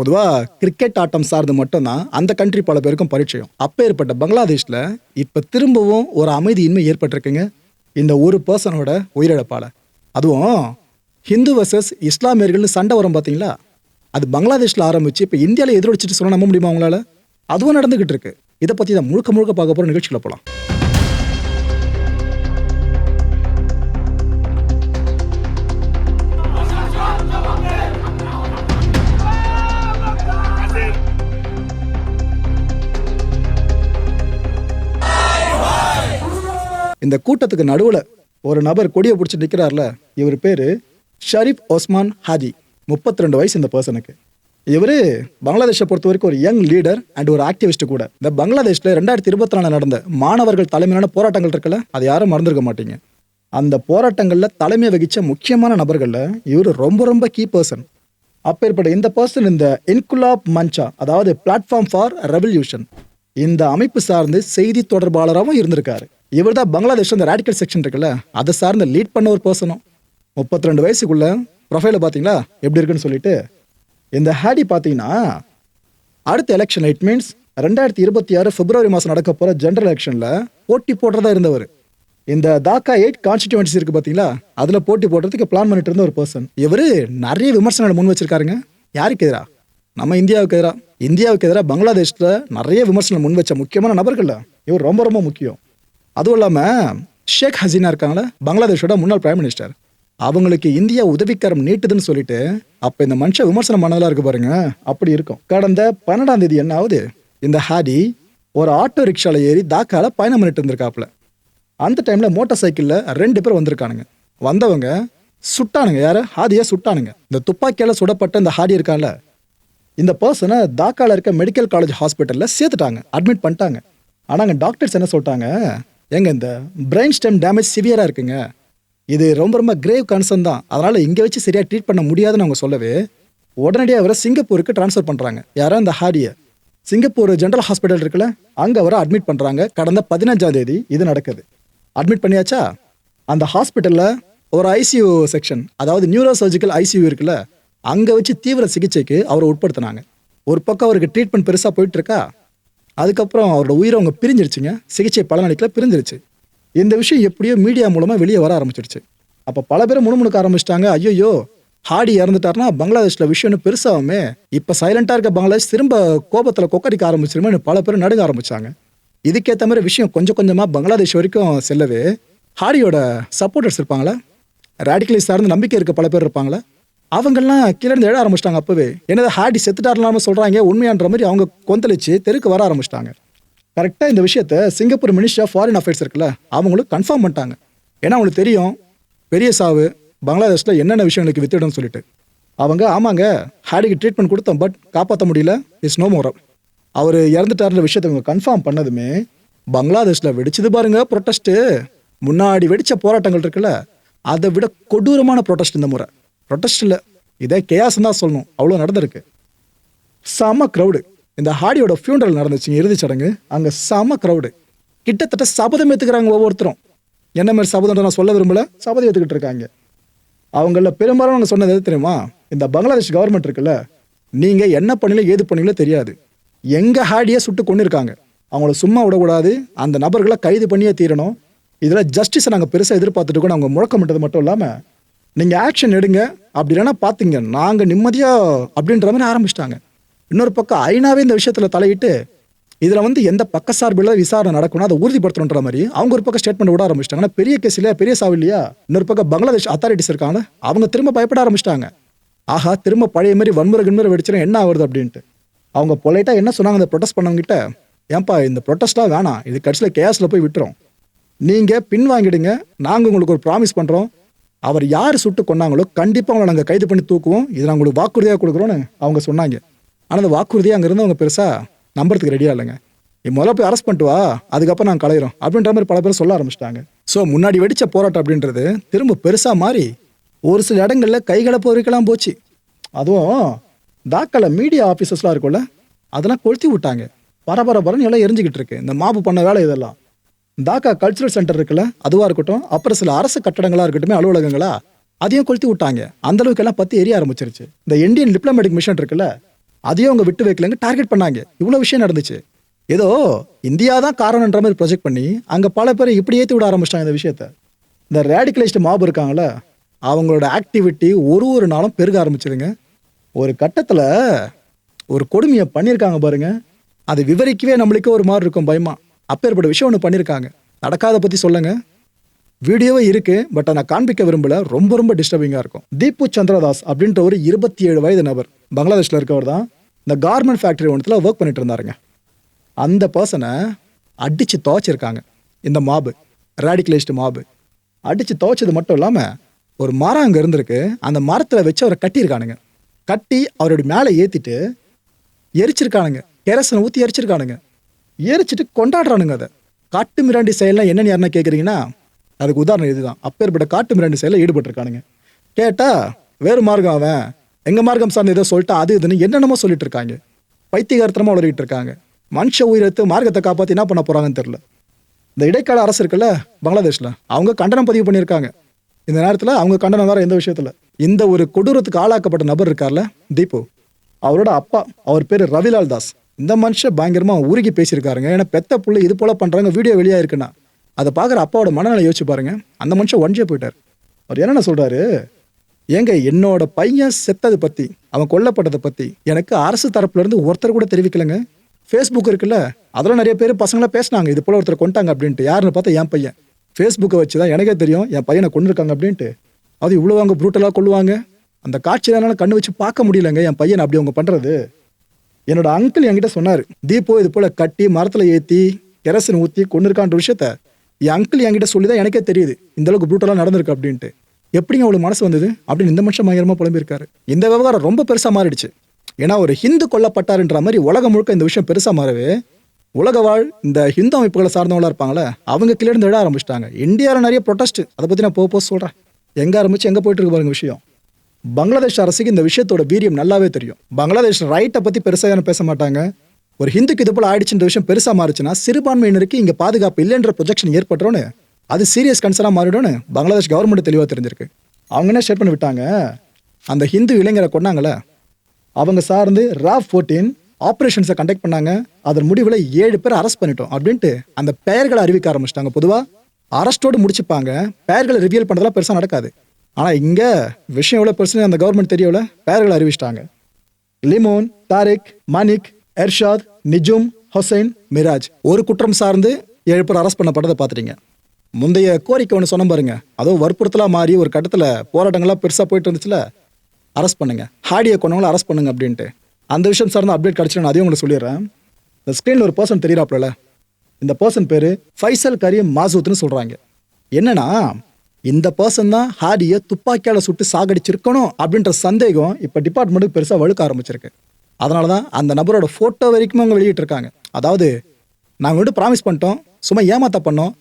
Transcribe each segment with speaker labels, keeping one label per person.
Speaker 1: பொதுவாக கிரிக்கெட் ஆட்டம் சார்ந்து மட்டும்தான் அந்த கண்ட்ரி பல பேருக்கும் பரிச்சயம். அப்பேற்பட்ட பங்களாதேஷில் இப்போ திரும்பவும் ஒரு அமைதியின்மை ஏற்பட்டிருக்குங்க. இந்த ஒரு பர்சனோட உயிரிழப்பால். அதுவும் ஹிந்து வர்சஸ் இஸ்லாமியர்கள்னு சண்டை வரும் பார்த்தீங்களா அது பங்களாதேஷில் ஆரம்பிச்சு இப்போ இந்தியாவில் எதிரொலிச்சிட்டு சொல்ல நம்ப முடியுமா அவங்களால அதுவும் நடந்துகிட்டு இருக்கு. இதை பற்றி தான் முழுக்க முழுக்க பார்க்க போகிற நிகழ்ச்சியில் போகலாம் இந்த கூட்டத்துக்கு நடுவில் ஒரு நபர் கொடியை பிடிச்சி நிற்கிறார்ல இவர் பேர் ஷரீப் ஒஸ்மான் ஹாஜி 32 ரெண்டு வயசு இந்த பர்சனுக்கு. இவர் பங்களாதேஷை பொறுத்த வரைக்கும் ஒரு யங் லீடர் அண்ட் ஒரு ஆக்டிவிஸ்ட் கூட. இந்த பங்களாதேஷில் ரெண்டாயிரத்தி இருபத்தி நாலு நடந்த மாணவர்கள் தலைமையிலான போராட்டங்கள் இருக்குல்ல அதை யாரும் மறந்துருக்க மாட்டீங்க. அந்த போராட்டங்களில் தலைமை வகித்த முக்கியமான நபர்களில் இவர் ரொம்ப ரொம்ப கீ பர்சன் அப்பேற்பட்ட இந்த பர்சன் இந்த இன்குலாப் மஞ்சா அதாவது பிளாட்ஃபார்ம் ஃபார் ரெவல்யூஷன் இந்த அமைப்பு சார்ந்து செய்தி தொடர்பாளராகவும் இருந்திருக்காரு. இவர் தான் பங்களாதேஷ் அந்த ரேடிக்கல் செக்ஷன் இருக்குல்ல அதை சார்ந்து லீட் பண்ண ஒரு பர்சனும் முப்பத்தி ரெண்டு வயசுக்குள்ள ப்ரொஃபைல பார்த்தீங்களா எப்படி இருக்குன்னு சொல்லிட்டு இந்த ஹேடி பார்த்தீங்கன்னா அடுத்த எலெக்ஷன் இட் மீன்ஸ் ரெண்டாயிரத்தி இருபத்தி ஆறு பிப்ரவரி மாதம் நடக்க போகிற ஜென்ரல் எலெக்ஷனில் போட்டி போடுறதா இருந்தவர். இந்த தாக்கா எயிட் கான்ஸ்டிடியூன்சி இருக்கு பார்த்தீங்களா அதில் போட்டி போடுறதுக்கு பிளான் பண்ணிட்டு இருந்த ஒரு பர்சன் இவர் நிறைய விமர்சனங்களை முன் வச்சிருக்காருங்க. யாருக்கு எதிராக நம்ம இந்தியாவுக்கு எதிராக இந்தியாவுக்கு எதிராக பங்களாதேஷில் நிறைய விமர்சனம் முன் வச்ச முக்கியமான நபர்கள் இவர் ரொம்ப ரொம்ப முக்கியம். அதுவும் இல்லாமல் ஷேக் ஹசீனா இருக்காங்களே பங்களாதேஷோட முன்னாள் பிரைம் மினிஸ்டர் அவங்களுக்கு இந்தியா உதவிக்கரம் நீட்டுதுன்னு சொல்லிட்டு அப்ப இந்த மனுஷன் விமர்சனம் பண்ணதெல்லாம் இருக்கு பாருங்க. அப்படி இருக்கும். கடந்த பன்னெண்டாம் தேதி என்ன ஆகுது இந்த ஹாடி ஒரு ஆட்டோ ரிக்ஷால ஏறி தாக்கால பயணம் பண்ணிட்டு இருந்திருக்காப்புல. அந்த டைம்ல மோட்டார் சைக்கிள்ல ரெண்டு பேர் வந்திருக்கானுங்க. வந்தவங்க சுட்டானுங்க. யார? ஹாதியை சுட்டானுங்க. இந்த துப்பாக்கியால சுடப்பட்ட இந்த ஹாடி இருக்கான்ல இந்த பர்சனை தாக்கால இருக்க மெடிக்கல் காலேஜ் ஹாஸ்பிட்டல்ல சேர்த்துட்டாங்க. அட்மிட் பண்ணிட்டாங்க. ஆனால் அங்கே டாக்டர்ஸ் என்ன சொல்லிட்டாங்க? ஏங்க இந்த பிரெயின் ஸ்டெம் டேமேஜ் சிவியராக இருக்குங்க. இது ரொம்ப ரொம்ப கிரேவ் கன்சர்ன் தான். அதனால் இங்கே வச்சு சரியாக ட்ரீட் பண்ண முடியாதுன்னு அவங்க சொல்லவே உடனடியாக அவரை சிங்கப்பூருக்கு ட்ரான்ஸ்ஃபர் பண்ணுறாங்க யாரா இந்த ஹாடியை சிங்கப்பூர் ஜென்ரல் ஹாஸ்பிட்டல் இருக்குல்ல அங்கே அவரை அட்மிட் பண்ணுறாங்க கடந்த பதினஞ்சாம் தேதி இது நடக்குது. அட்மிட் பண்ணியாச்சா? அந்த ஹாஸ்பிட்டலில் ஒரு ஐசியூ செக்ஷன் அதாவது நியூரோ சர்ஜிக்கல் ஐசியூ இருக்குல்ல அங்கே வச்சு தீவிர சிகிச்சைக்கு அவரை உட்படுத்தினாங்க. ஒரு பக்கம் அவருக்கு ட்ரீட்மெண்ட் பெருசாக போயிட்டுருக்கா அதுக்கப்புறம் அவரோட உயிரை அவங்க பிரிஞ்சிருச்சுங்க. சிகிச்சை பலனளிக்கல பிரிஞ்சிருச்சு. இந்த விஷயம் எப்படியோ மீடியா மூலமாக வெளியே வர ஆரம்பிச்சிருச்சு. அப்போ பல பேர் முணுமுணுக்க ஆரம்பிச்சிட்டாங்க. ஐயோ ஹாடி இறந்துட்டாருன்னா பங்களாதேஷ்ல விஷயம்னு பெருசாகுமே. இப்போ சைலண்ட்டாக இருக்க பங்களாதேஷ் திரும்ப கோபத்தில் கொக்கரிக்க ஆரம்பிச்சிருமே பல பேர் நடுங்க ஆரம்பிச்சாங்க. இதுக்கேற்ற மாதிரி விஷயம் கொஞ்சம் கொஞ்சமாக பங்களாதேஷ் வரைக்கும் செல்லவே. ஹாடியோட சப்போர்ட்டர்ஸ் இருப்பாங்களா? ரேடிக்கலைஸ் சார்ந்து நம்பிக்கை இருக்க பல பேர் இருப்பாங்களா? அவங்கெல்லாம் கீழே இருந்து எழ ஆரம்பிச்சிட்டாங்க அப்பவே. என்னது ஹாடி செத்துட்டாருலாம சொல்கிறாங்க உண்மையான்ற மாதிரி அவங்க கொந்தளிச்சு தெருக்கு வர ஆரம்பிச்சிட்டாங்க. கரெக்டாக இந்த விஷயத்த Singapore minister of foreign affairs இருக்குல்ல அவங்களும் கன்ஃபார்ம் பண்ணிட்டாங்க. ஏன்னா அவங்களுக்கு தெரியும் பெரிய சாவு பங்களாதேஷில் என்னென்ன விஷயங்களுக்கு வித்துடும்னு சொல்லிட்டு. அவங்க ஆமாங்க ஹாடிக்கு ட்ரீட்மெண்ட் கொடுத்தோம் பட் காப்பாற்ற முடியல இஸ் நோ மோரம் அவர் இறந்துட்டாருன்ற விஷயத்தை இவங்க கன்ஃபார்ம் பண்ணதுமே பங்களாதேஷில் வெடிச்சது பாருங்க ப்ரொட்டஸ்ட்டு முன்னாடி வெடித்த போராட்டங்கள் இருக்குல்ல அதை விட கொடூரமான ப்ரொட்டஸ்ட் இந்த முறை. ப்ரொட்டஸ்ட் இல்லை இதே கேயாசம் தான் சொல்லணும். அவ்வளோ நடந்திருக்கு. செம க்ரௌடு இந்த ஹாடியோட ஃபியூனரல் நடந்துச்சு இறுதிச் சடங்கு. அங்கே செம க்ரௌடு கிட்டத்தட்ட சபதம் ஏற்றுக்கிறாங்க ஒவ்வொருத்தரும். என்ன மாதிரி சபதம் நான் சொல்ல விரும்பல. சபதம் ஏற்றுக்கிட்டு இருக்காங்க. அவங்கள பெரும்பாலும் அவங்க சொன்னது எது தெரியுமா? இந்த பங்களாதேஷ் கவர்மெண்ட் இருக்குல்ல நீங்கள் என்ன பண்ணீங்களோ ஏது பண்ணீங்களோ தெரியாது. எங்கள் ஹாடியை சுட்டு கொண்டு இருக்காங்க அவங்கள சும்மா விடக்கூடாது. அந்த நபர்களை கைது பண்ணியே தீரணும். இதில் ஜஸ்டிஸை நாங்கள் பெருசாக எதிர்பார்த்துட்டு இருக்கோம் அவங்க முழக்கமிட்டது மட்டும் இல்லாமல் நீங்கள் ஆக்ஷன் எடுங்க அப்படி இல்லைன்னா பார்த்தீங்க நாங்கள் நிம்மதியாக அப்படின்ற மாதிரி ஆரம்பிச்சிட்டாங்க. இன்னொரு பக்கம் ஐநாவே இந்த விஷயத்தில் தலையிட்டு இதில் வந்து எந்த பக்கசார்பில் விசாரணை நடக்கணும் அதை உறுதிப்படுத்தணுன்ற மாதிரி அவங்க ஒரு பக்கம் ஸ்டேட்மெண்ட் விட ஆரம்பிச்சிட்டாங்க. ஆனால் பெரிய கேஸ் இல்லையா? பெரிய சாவு இல்லையா? இன்னொரு பக்கம் பங்களாதேஷ் அத்தாரிட்டிஸ் இருக்காங்க. அவங்க திரும்ப பயப்பட ஆரம்பிச்சிட்டாங்க. ஆஹா திரும்ப பழைய மாதிரி வன்முறை கின்முறை வெடிச்சிடும் என்ன ஆகுது அப்படின்ட்டு. அவங்க பொலைட்டாக என்ன சொன்னாங்க அந்த ப்ரொட்டஸ்ட் பண்ணவங்கிட்ட? ஏன்பா இந்த ப்ரொட்டஸ்ட்லாம் வேணாம். இது கடைசியில் கேஸில் போய் விட்டுரும். நீங்கள் பின் வாங்கிடுங்க நாங்கள் உங்களுக்கு ஒரு ப்ராமிஸ் பண்ணுறோம் அவர் யார் சுட்டு கொன்னாங்களோ கண்டிப்பாக அவங்களை நாங்கள் கைது பண்ணி தூக்குவோம். இதை நாங்கள் உங்களுக்கு வாக்குறுதியாக கொடுக்குறோன்னு அவங்க சொன்னாங்க. ஆனால் அந்த வாக்குறுதியாக அங்கேருந்து அவங்க பெருசாக நம்புறதுக்கு ரெடியாக இல்லைங்க. நீ முதல்ல போய் அரெஸ்ட் பண்ணிட்டு வா அதுக்கப்புறம் நாங்கள் கலையிறோம் அப்படின்ற மாதிரி பல பேர் சொல்ல ஆரம்பிச்சிட்டாங்க. ஸோ முன்னாடி வெடித்த போராட்டம் அப்படின்றது திரும்ப பெருசாக மாறி ஒரு சில இடங்களில் கைகளை வரைக்கெல்லாம் போச்சு. அதுவும் தாக்கல மீடியா ஆஃபீஸர்ஸ்லாம் இருக்கும்ல அதெல்லாம் கொளுத்தி விட்டாங்க. பரபர பரன்னு எல்லாம் எரிஞ்சுக்கிட்டு இருக்கு. இந்த மாப்பு பண்ண வேலை இதெல்லாம். தாக்கா கல்ச்சுரல் சென்டர் இருக்குல்ல அதுவா இருக்கட்டும் அப்புறம் சில அரசு கட்டடங்களா இருக்கட்டும் அலுவலகங்களா அதையும் கொளுத்தி விட்டாங்க. அந்த அளவுக்கு எல்லாம் பத்தி எரிய ஆரம்பிச்சிருச்சு. இந்த இந்தியன் டிப்ளமேட்டிக் மிஷன் இருக்குல்ல அதையும் அவங்க விட்டு வைக்கலங்க டார்கெட் பண்ணாங்க. இவ்வளவு விஷயம் நடந்துச்சு. ஏதோ இந்தியா தான் காரணம்ன்ற மாதிரி ப்ரொஜெக்ட் பண்ணி அங்க பல பேர் இப்படி ஏற்றி விட ஆரம்பிச்சிட்டாங்க இந்த விஷயத்த. இந்த ரேடிகலைஸ்டு மாப் இருக்காங்களே அவங்களோட ஆக்டிவிட்டி ஒரு ஒரு நாளும் பெருக ஆரம்பிச்சதுங்க. ஒரு கட்டத்தில் ஒரு கொடுமையை பண்ணியிருக்காங்க பாருங்க. அதை விவரிக்கவே நம்மளுக்கே ஒரு மாதிரி இருக்கும் பயமாக அப்பேற்பட்ட விஷயம் ஒன்று பண்ணியிருக்காங்க நடக்காத பற்றி சொல்லுங்க. வீடியோவே இருக்கு பட் நான் காண்பிக்க விரும்பல. ரொம்ப ரொம்ப டிஸ்டர்பிங்காக இருக்கும். தீப்பு சந்திரதாஸ் அப்படின்ற ஒரு இருபத்தி ஏழு வயது நபர் பங்களாதேஷில் இருக்கவர் தான் இந்த கார்மெண்ட் ஃபேக்டரி ஒன்றத்தில் ஒர்க் பண்ணிட்டு இருந்தாருங்க. அந்த பர்சனை அடித்து துவைச்சிருக்காங்க. இந்த மாபு ரேடிகலைஸ்டு மாபு அடித்து துவைச்சது மட்டும் இல்லாமல் ஒரு மரம் அங்கே இருந்திருக்கு. அந்த மரத்தில் வச்சு அவரை கட்டியிருக்கானுங்க. கட்டி அவருடைய மேலே ஏற்றிட்டு எரிச்சிருக்கானுங்க. கெரசனை ஊற்றி எரிச்சிருக்கானுங்க. எரிச்சிட்டு கொண்டாடுறானுங்க அதை. காட்டு மிராண்டி செயல்லாம் என்னன்னு யாருன்னா கேட்குறீங்கன்னா அதுக்கு உதாரணம் இதுதான். அப்பேற்பட்ட காட்டு மிராண்டி செயலில் ஈடுபட்டிருக்கானுங்க. கேட்டா வேறு மார்க்கம் அவன். எங்கள் மார்க்கம் சார்ந்த இதை சொல்லிட்டா அது இதுன்னு என்னென்னமோ சொல்லிட்டு இருக்காங்க பைத்தியகாரத்தனமாக உளறிட்டு இருக்காங்க மனுஷ உயிரத்து மார்க்கத்தை காப்பாற்றி என்ன பண்ண போகிறாங்கன்னு தெரில இந்த இடைக்கால அரசு இருக்குல்ல பங்களாதேஷில் அவங்க கண்டனம் பதிவு பண்ணியிருக்காங்க. இந்த நேரத்தில் அவங்க கண்டனம் வேறு எந்த விஷயத்தில்? இந்த ஒரு கொடூரத்துக்கு ஆளாக்கப்பட்ட நபர் இருக்கார்ல தீபு. அவரோட அப்பா அவர் பேர் ரவிலால் தாஸ். இந்த மனுஷன் பயங்கரமாக உருகி பேசியிருக்காருங்க. ஏன்னா பெத்த பிள்ளை இது போல் பண்ணுறாங்க வீடியோ வெளியாக இருக்குன்னா அதை பார்க்குற அப்பாவோட மனநிலை யோசிச்சு பாருங்க. அந்த மனுஷன் ஒன்றே போயிட்டார். அவர் என்னென்ன சொல்கிறாரு ஏங்க என்னோட பையன் செத்தது பற்றி அவன் கொல்லப்பட்டதை பற்றி எனக்கு அரசு தரப்புலேருந்து ஒருத்தர் கூட தெரிவிக்கலைங்க. ஃபேஸ்புக் இருக்குல்ல அதெல்லாம் நிறைய பேர் பசங்களா பேசினாங்க. இது போல் ஒருத்தர் கொண்டாங்க அப்படின்ட்டு. யாருன்னு பார்த்தா என் பையன். ஃபேஸ்புக்கை வச்சு தான் எனக்கே தெரியும் என் பையனை கொண்டிருக்காங்க அப்படின்ட்டு. அது இவ்வளோ அவங்க ப்ரூட்டலாக கொள்ளுவாங்க அந்த காட்சியில் என்னால் கண்ணு வச்சு பார்க்க முடியலங்க என் பையன் அப்படி அவங்க பண்ணுறது என்னோட அங்கிள் என்கிட்ட சொன்னார் தீபோ இது போல கட்டி மரத்துல ஏத்தி ஊற்றி ஊத்தி கொண்டிருக்கான்ற விஷயத்த என் அங்கிள் என்கிட்ட சொல்லி தான் எனக்கே தெரியுது. இந்த அளவுக்கு ப்ரூட்டலாக நடந்திருக்கு அப்படின்ட்டு. எப்படிங்க அவளுக்கு மனசு வந்தது? அப்படின்னு இந்த மனுஷன் பயங்கரமாக புலம்பியிருக்காரு. இந்த விவகாரம் ரொம்ப பெருசாக மாறிடுச்சு. ஏன்னா ஒரு ஹிந்து கொல்லப்பட்டாருன்ற மாதிரி உலகம் முழுக்க இந்த விஷயம் பெருசாக மாறவே உலக வாழ் இந்த ஹிந்து அமைப்புகளை சார்ந்தவங்களா இருப்பாங்களே அவங்க கீழே இருந்து எழ ஆரம்பிச்சிட்டாங்க. இந்தியாவில் நிறைய ப்ரொட்டஸ்ட் அதை பற்றி நான் போக போக சொல்கிறேன் எங்கே ஆரம்பிச்சு எங்கே போயிட்டு இருக்கு பாருங்க விஷயம். பங்களாதேஷ் அரசுக்கு இந்த விஷயத்தோட வீரியம் நல்லாவே தெரியும். பங்களாதேஷ் ரைட்டை பற்றி பெருசாக யாரும் பேச மாட்டாங்க. ஒரு ஹிந்துக்கு இது போல ஆயிடுச்சுன்ற விஷயம் பெருசாக மாறுச்சுன்னா சிறுபான்மையினருக்கு இங்கே பாதுகாப்பு இல்லைன்ற ப்ரொஜெக்ஷன் ஏற்பட்டுறோன்னு அது சீரியஸ் கன்சர்னாக மாறிடும்னு பங்களாதேஷ் கவர்மெண்ட் தெளிவாக தெரிஞ்சிருக்கு. அவங்க என்ன ஷேர் பண்ணி விட்டாங்க? அந்த ஹிந்து இளைஞரை கொண்டாங்களே அவங்க சார்ந்து ராவ் ஃபோர்டீன் ஆப்ரேஷன்ஸை கண்டக்ட் பண்ணாங்க. அதன் முடிவில் ஏழு பேர் அரெஸ்ட் பண்ணிட்டோம் அப்படின்ட்டு அந்த பெயர்களை அறிவிக்க ஆரம்பிச்சிட்டாங்க பொதுவாக அரெஸ்டோடு முடிச்சுப்பாங்க. பெயர்களை ரிவியல் பண்ணுறதுலாம் பெருசாக நடக்காது. ஆனால் இங்கே விஷயம் எவ்வளோ பிரச்சனை அந்த கவர்மெண்ட் தெரியல பேர்களை அறிவிச்சிட்டாங்க. லிமோன் தாரிக் மணிக் எர்ஷாத் நிஜும் ஹொசைன் மிராஜ். ஒரு குற்றம் சார்ந்து ஏழு பேர் அரெஸ்ட் பண்ணப்பட்டதை பார்த்துட்டீங்க. முந்தைய கோரிக்கை ஒன்று சொன்ன பாருங்க. அதோ வற்புறுத்தலாக மாறி ஒரு கட்டத்தில் போராட்டங்கள்லாம் பெருசாக போயிட்டு இருந்துச்சுல அரெஸ்ட் பண்ணுங்க. ஹாடியை கொண்டவங்கள அரெஸ்ட் பண்ணுங்க அப்படின்ட்டு. அந்த விஷயம் சார்ந்த அப்டேட் கிடச்சிட்டு நான் அதையும் உங்களுக்கு சொல்லிடுறேன். இந்த ஸ்க்ரீனில் ஒரு பர்சன் தெரியிறாப்புல இந்த பர்சன் பேர் ஃபைசல் கரீம் மாசூத்னு சொல்கிறாங்க என்னன்னா இந்த பர்சன் தான் ஹாரியை துப்பாக்கியால் சுட்டு சாகடிச்சிருக்கணும் அப்படின்ற சந்தேகம் இப்போ டிபார்ட்மெண்ட்டுக்கு பெருசாக வழுக்க ஆரம்பிச்சிருக்கு. அதனால தான் அந்த நபரோட ஃபோட்டோ வரைக்கும் அவங்க வெளியிட்டிருக்காங்க. அதாவது நாங்கள் வந்து ப்ராமிஸ் பண்ணிட்டோம் சும்மா ஏமாத்த பண்ணோம்.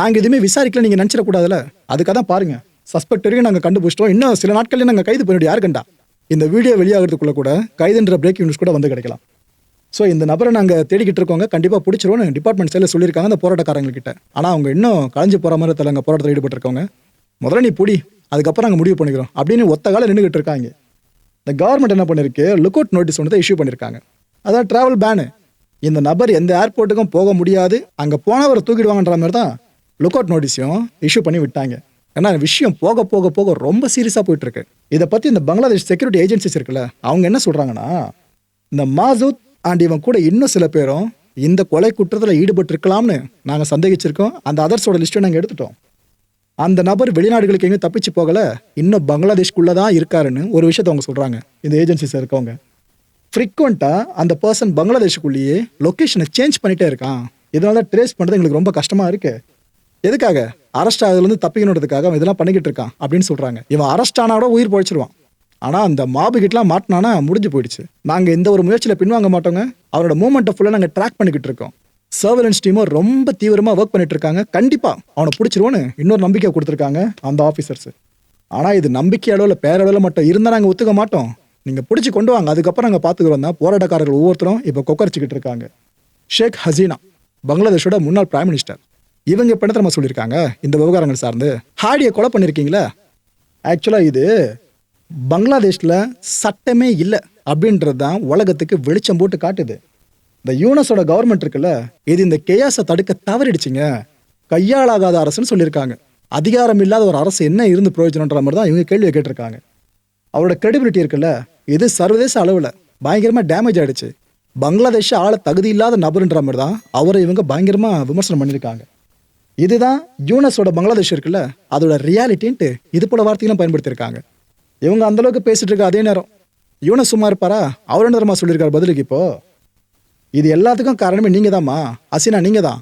Speaker 1: நாங்கள் எதுவுமே விசாரிக்கல நீங்கள் நினச்சிடக்கூடாதுல்ல. அதுக்காக தான் பாருங்க. சஸ்பெக்ட் வரைக்கும் நாங்கள் கண்டுபிடிச்சிட்டோம். இன்னும் சில நாட்கள்லேயே நாங்கள் கைது பண்ணிவிட்டு யார் கண்டா இந்த வீடியோ வெளியாகிறதுக்குள்ள கூட கைதுன்ற பிரேக்கிங் நியூஸ் கூட வந்து கிடைக்கலாம். ஸோ இந்த நபரை நாங்கள் தேடிக்கிட்டு இருக்கோங்க. கண்டிப்பாக பிடிச்சிருவோன்னு டிபார்ட்மெண்ட் சைடில் சொல்லியிருக்காங்க அந்த போராட்டக்காரங்கக்கிட்ட ஆனால் அவங்க இன்னும் களைஞ்சு போகிற மாதிரி தெரியல போராட்டத்தில் ஈடுபட்டிருக்கவங்க. முதல்ல நீ புடி அதுக்கப்புறம் நாங்கள் முடிவு பண்ணிக்கிறோம் அப்படின்னு ஒத்த காலம் நின்றுக்கிட்டு இருக்காங்க. இந்த கவர்மெண்ட் என்ன பண்ணிருக்கு? லுக் அவுட் நோட்டீஸ் ஒன்று இஷ்யூ பண்ணியிருக்காங்க அதான் ட்ராவல் பேனு இந்த நபர் எந்த ஏர்போர்ட்டுக்கும் போக முடியாது. அங்கே போனவரை தூக்கிடுவாங்கன்ற மாதிரி தான் லுக் அவுட் நோட்டீஸையும் இஷ்யூ பண்ணி விட்டாங்க. ஏன்னா விஷயம் போக போக போக ரொம்ப சீரியஸாக போயிட்டுருக்கு இதை பற்றி இந்த பங்களாதேஷ் செக்யூரிட்டி ஏஜென்சிஸ் இருக்குல்ல அவங்க என்ன சொல்கிறாங்கன்னா இந்த மாசூத் அண்ட் இவன் கூட இன்னும் சில பேரும் இந்த கொலை குற்றத்தில் ஈடுபட்டிருக்கலாம்னு நாங்கள் சந்தேகிச்சிருக்கோம். அந்த அதர்ஸோட லிஸ்ட்டை நாங்கள் எடுத்துட்டோம். அந்த நபர் வெளிநாடுகளுக்கு எங்கேயும் தப்பிச்சு போகலை இன்னும் பங்களாதேஷ்குள்ளே தான் இருக்காருன்னு ஒரு விஷயத்த அவங்க சொல்கிறாங்க இந்த ஏஜென்சிஸ் இருக்கவங்க. ஃப்ரீக்வெண்ட்டாக அந்த பர்சன் பங்களாதேஷுக்குள்ளேயே லொக்கேஷனை சேஞ்ச் பண்ணிட்டே இருக்கான். இதனால ட்ரேஸ் பண்ணுறது எங்களுக்கு ரொம்ப கஷ்டமாக இருக்குது எதுக்காக? அரெஸ்ட் ஆகுதுலேருந்து தப்பிக்கணுன்றதுக்காக அவன் இதெல்லாம் பண்ணிக்கிட்டு இருக்கான் அப்படின்னு சொல்கிறாங்க இவன் அரெஸ்ட் ஆனாவோட உயிர் பொழைச்சிருவான். ஆனால் அந்த மாபு கிட்டலாம் மாட்டினானா முடிஞ்சு போயிடுச்சு. நாங்கள் இந்த ஒரு முயற்சியில் பின்வாங்க மாட்டோங்க. அவரோட மூமெண்ட்டை ஃபுல்லாக நாங்கள் ட்ராக் பண்ணிக்கிட்டு இருக்கோம். சர்வலன்ஸ் டீமும் ரொம்ப தீவிரமாக ஒர்க் பண்ணிட்டு இருக்காங்க. கண்டிப்பாக அவனை பிடிச்சிருவோன்னு இன்னொரு நம்பிக்கை கொடுத்துருக்காங்க அந்த ஆஃபீஸர்ஸ் ஆனால் இது நம்பிக்கை அளவில் பேரளவில் மட்டும் இருந்தால் நாங்கள் ஒத்துக்க மாட்டோம். நீங்கள் பிடிச்சி கொண்டு வாங்க. அதுக்கப்புறம் நாங்கள் பார்த்துக்கிறோம் தான். போராட்டக்காரர்கள் ஒவ்வொருத்தரும் இப்போ கொக்கரிச்சிக்கிட்டு இருக்காங்க. ஷேக் ஹசீனா பங்களாதேஷோட முன்னாள் பிரைம் மினிஸ்டர் இவங்க இப்போ என்ன சொல்லியிருக்காங்க? இந்த விவகாரங்கள் சார்ந்து. ஹாடியை கொலை பண்ணியிருக்கீங்களா ஆக்சுவலாக இது பங்களாதேஷில் சட்டமே இல்லை அப்படின்றது தான் உலகத்துக்கு வெளிச்சம் போட்டு காட்டுது. இந்த யூனஸோட கவர்மெண்ட் இருக்குல்ல இது இந்த கேயாஸை தடுக்க தவறிடுச்சிங்க. கையாளாகாத அரசுன்னு சொல்லியிருக்காங்க. அதிகாரம் இல்லாத ஒரு அரசு என்ன இருந்து பிரயோஜனன்ற மாதிரி தான் இவங்க கேள்வியை கேட்டிருக்காங்க. அவரோட கிரெடிபிலிட்டி இருக்குல்ல இது சர்வதேச அளவில் பயங்கரமாக டேமேஜ் ஆகிடுச்சு பங்களாதேஷ் ஆள தகுதி இல்லாத நபருன்ற மாதிரி தான் அவரை இவங்க பயங்கரமாக விமர்சனம் பண்ணியிருக்காங்க. இதுதான் யூனஸோட பங்களாதேஷ் இருக்குல்ல அதோட ரியாலிட்டின்ட்டு இது போல வார்த்தைகளும் பயன்படுத்தியிருக்காங்க. இவங்க அந்தளவுக்கு பேசிகிட்டு பேசிட்டு இருக்க அதே நேரம். இவனை சும்மா இருப்பாரா? அவர் என்ன தரமா சொல்லியிருக்காரு பதிலுக்கு இப்போ? இது எல்லாத்துக்கும் காரணமே நீங்க தாம்மா அசினா நீங்க தான்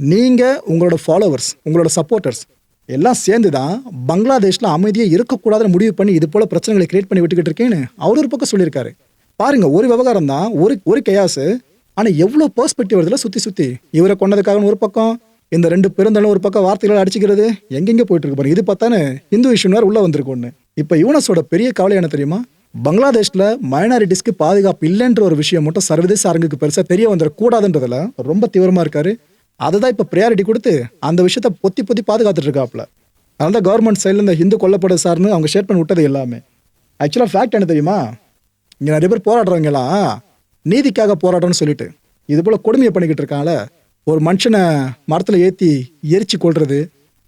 Speaker 1: நீங்க உங்களோட ஃபாலோவர்ஸ் உங்களோட சப்போர்ட்டர்ஸ் எல்லாம் சேர்ந்து தான் பங்களாதேஷ்ல அமைதியாக இருக்கக்கூடாதுன்னு முடிவு பண்ணி இது போல பிரச்சனைகளை கிரியேட் பண்ணி விட்டுக்கிட்டு இருக்கேன்னு அவர் ஒரு பக்கம் சொல்லியிருக்காரு. பாருங்க ஒரு விவகாரம் தான் ஒரு ஒரு கையாசு ஆனால் எவ்வளோ பெர்ஸ்பெக்டிவ் வருதுல சுற்றி சுற்றி இவரை கொண்டதுக்காக ஒரு பக்கம் இந்த ரெண்டு பெருந்தளவு ஒரு பக்கம் வார்த்தைகளை அடிச்சுக்கிறது எங்கெங்கே போயிட்டு இருக்கு பாருங்க. இது பார்த்தானே இந்து இஷ்யூ வேறு வந்திருக்கு ஒன்று இப்போ யூனஸோட பெரிய கவலை என்ன தெரியுமா? பங்களாதேஷில் மைனாரிட்டிஸ்க்கு பாதுகாப்பு இல்லைன்ற ஒரு விஷயம் மட்டும் சர்வதேச அரங்குக்கு பெருசாக தெரிய வந்துடக்கூடாதுன்றதுல ரொம்ப தீவிரமாக இருக்காரு. அதை தான் இப்போ ப்ரையாரிட்டி கொடுத்து அந்த விஷயத்த பொத்தி பொத்தி பாதுகாத்துட்டு இருக்காப்புல. அதனால தான் கவர்மெண்ட் சைடில் இந்த ஹிந்து கொல்லப்பட சார்னு அவங்க ஷேர் பண்ணி விட்டது எல்லாமே. ஆக்சுவலாக ஃபேக்ட் என்ன தெரியுமா? இங்கே நிறைய பேர் போராடுறவங்க நீதிக்காக போராட்டம்னு சொல்லிட்டு. இது போல் கொடுமையை பண்ணிக்கிட்டு இருக்காங்கள ஒரு மனுஷனை மரத்தில் ஏற்றி எரிச்சு கொள்வது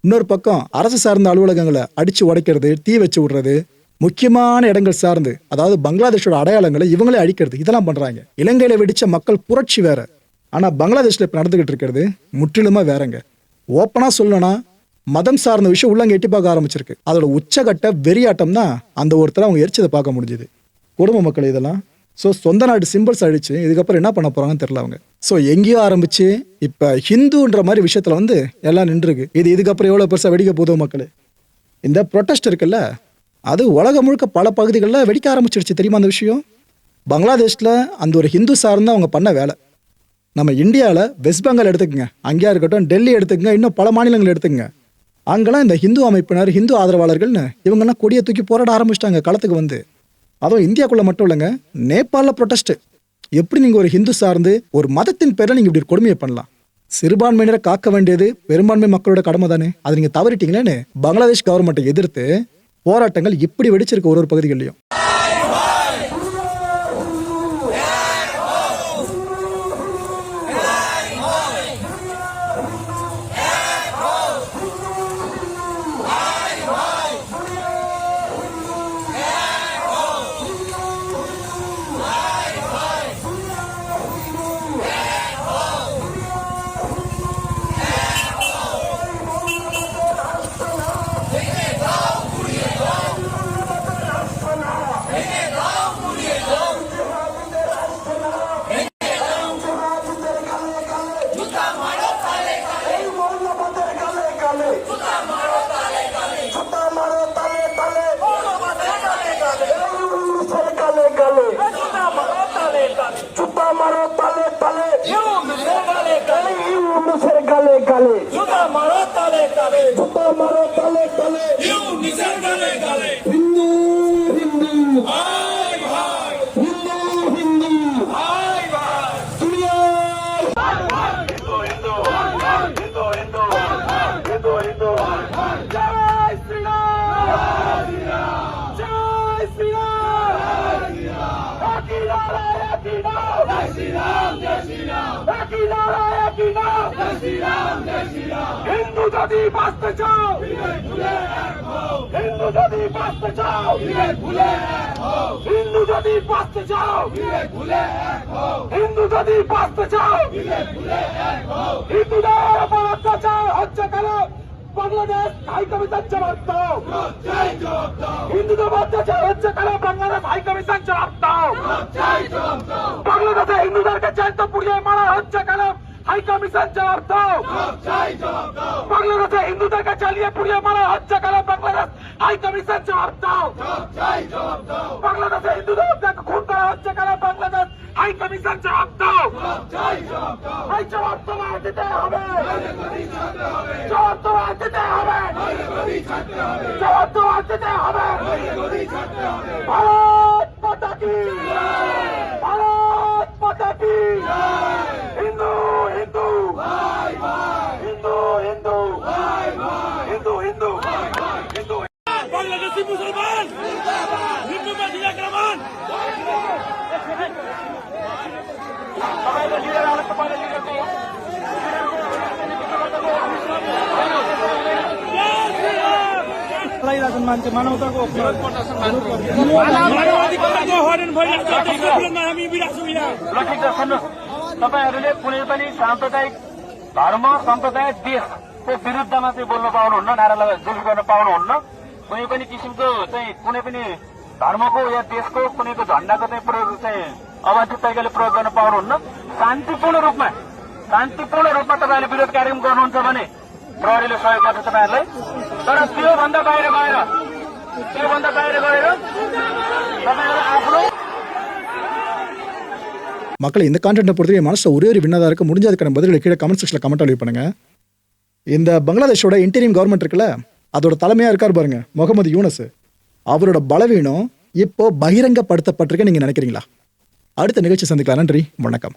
Speaker 1: இன்னொரு பக்கம் அரசு சார்ந்த அலுவலகங்களை அடிச்சு உடைக்கிறது தீ வச்சு விடுறது முக்கியமான இடங்கள் சார்ந்து அதாவது பங்களாதேஷோட அடையாளங்களை இவங்களே அழிக்கிறது இதெல்லாம் பண்றாங்க. இலங்கையில வெடிச்ச மக்கள் புரட்சி வேற. ஆனா பங்களாதேஷ்ல இப்ப நடந்துகிட்டு இருக்கிறது முற்றிலுமா வேறங்க. ஓப்பனா சொல்லணும்னா மதம் சார்ந்த விஷயம் உள்ளங்க எட்டி பார்க்க ஆரம்பிச்சிருக்கு. அதோட உச்சகட்ட வெறியாட்டம் தான் அந்த ஒருத்தர் அவங்க எரிச்சதை பார்க்க முடிஞ்சுது. குடும்ப மக்கள் இதெல்லாம் ஸோ சொந்த நாட்டு சிம்பிள்ஸ் அழிச்சு இதுக்கப்புறம் என்ன பண்ண போகிறாங்கன்னு தெரில அவங்க. ஸோ எங்கேயோ ஆரம்பிச்சு இப்போ ஹிந்துன்ற மாதிரி விஷயத்தில் வந்து எல்லாம் நின்றுருக்கு. இது இதுக்கப்புறம் எவ்வளோ பெருசாக வெடிக்க போதோ மக்கள்? இந்த ப்ரொட்டஸ்ட் இருக்குல்ல அது உலகம் முழுக்க பல பகுதிகளில் வெடிக்க ஆரம்பிச்சிருச்சு. தெரியுமா அந்த விஷயம்? பங்களாதேஷில் அந்த ஒரு ஹிந்து சார்ந்து அவங்க பண்ண வேலை. நம்ம இந்தியாவில் வெஸ்ட் பெங்கால் எடுத்துக்கங்க. அங்கேயா இருக்கட்டும் டெல்லி எடுத்துக்கங்க இன்னும் பல மாநிலங்கள் எடுத்துக்கங்க. அங்கெல்லாம் இந்த ஹிந்து அமைப்பினர் ஹிந்து ஆதரவாளர்கள்னு இவங்கெல்லாம் கொடியை தூக்கி போராட ஆரம்பிச்சிட்டாங்க களத்துக்கு வந்து. அதுவும் இந்தியாக்குள்ள மட்டும் இல்லைங்க. நேபாளில் ப்ரொட்டஸ்ட் எப்படி நீங்கள் ஒரு ஹிந்து சார்ந்து ஒரு மதத்தின் பேரில் நீங்கள் இப்படி ஒரு கொடுமையை பண்ணலாம்? சிறுபான்மையினரை காக்க வேண்டியது பெரும்பான்மை மக்களோட கடமை தானே? அதை நீங்கள் தவறிட்டீங்களேன்னு பங்களாதேஷ் கவர்மெண்ட்டை எதிர்த்து போராட்டங்கள் இப்படி வெடிச்சிருக்கு ஒரு ஒரு
Speaker 2: பகுதிகளையும் হিন্দু যদি বাঁচতে চাও হিন্দু যদি বাঁচতে চাও হিন্দু যদি বাঁচতে চাও হিন্দু যদি বাঁচতে চাও হিন্দুদের উপর অত্যাচার হচ্ছে কেন? বাংলাদেশ হাই কমিশন জবাব দাও। হিন্দুদের অত্যাচার হচ্ছে কেন? বাংলাদেশ হাই কমিশন জবাব দাও। বাংলাদেশে হিন্দুদেরকে জ্যান্ত পুড়িয়ে মারা হচ্ছে কেন? হাই কমিশন জবাব দাও। বাংলাদেশে হিন্দুদেরকে জ্বালিয়ে পুড়িয়ে মারা হচ্ছে কেন বাংলাদেশ? হাই কমিশন জবাব দাও। বাংলাদেশে হিন্দুদেরকে খুন করা হচ্ছে কেন বাংলাদেশ? হাই কমিশন জবাব দাও। হাই জবাব তোমার দিতে হবে। জবাব তোমার দিতে হবে। জবাব তোমার দিতে হবে। ভারত মাতা কি? Bharat tapi Hindu Hindu bye bye Hindu Hindu Hindu Hindu Hindu Bangla Desi Musliman Hindu Masjid Agraman Kepala
Speaker 3: juga
Speaker 2: kok. Kepala juga kok. Kepala juga kok. Kepala juga kok. Kepala juga kok. Kepala juga kok. Kepala juga kok. Kepala juga हरेन भयो।
Speaker 3: ठिक छ सुन्नुहोस्। तपाईँहरूले कुनै पनि साम्प्रदायिक धर्म सम्प्रदाय देशको विरुद्धमा चाहिँ बोल्न पाउनुहुन्न नारा लगाएर जुल गर्न पाउनुहुन्न। कुनै पनि किसिमको चाहिँ कुनै पनि धर्मको या देशको कुनैको झण्डाको चाहिँ प्रयोग चाहिँ अवांछित तरिकाले प्रयोग गर्न पाउनुहुन्न। शान्तिपूर्ण रूपमा शान्तिपूर्ण रूपमा तपाईँहरूले विरोध कार्यक्रम गर्नुहुन्छ भने प्रहरीले सहयोग गर्छ तपाईँहरूलाई। तर त्योभन्दा बाहिर गएर त्योभन्दा बाहिर गएर तपाईँहरू आफ्नो
Speaker 1: மக்களை இந்த கான்டென்ட்டை பொறுத்தவரை மனசில் ஒரே ஒரு விண்ணதாக இருக்க முடிஞ்ச அதுக்கான பதில்களை கீழே கமெண்ட் செக்ஷனில் கமெண்ட் லீவ் பண்ணுங்க இந்த பங்களாதேஷோட இன்டீரியம் கவர்மெண்ட் இருக்குல்ல அதோட தலைமையாக இருக்கார் பாருங்க முகமது யூனஸ் அவரோட பலவீனம் இப்போ பகிரங்கப்படுத்தப்பட்டிருக்க நீங்க நினைக்கிறீங்களா அடுத்த நிகழ்ச்சி சந்திக்கலாம் நன்றி வணக்கம்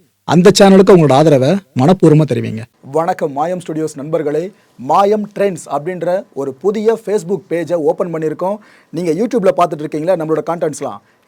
Speaker 1: அந்த சேனலுக்கு உங்களோட ஆதரவை மனப்பூர்வமாக தெரிவிங்க. வணக்கம் மாயம் ஸ்டுடியோஸ் நண்பர்களே மாயம் ட்ரெண்ட்ஸ் அப்படின்ற ஒரு புதிய ஃபேஸ்புக் பேஜை ஓப்பன் பண்ணியிருக்கோம். நீங்கள் யூடியூப்பில் பார்த்துட்டு இருக்கீங்களா? நம்மளோட கான்டென்ட்ஸ்லாம்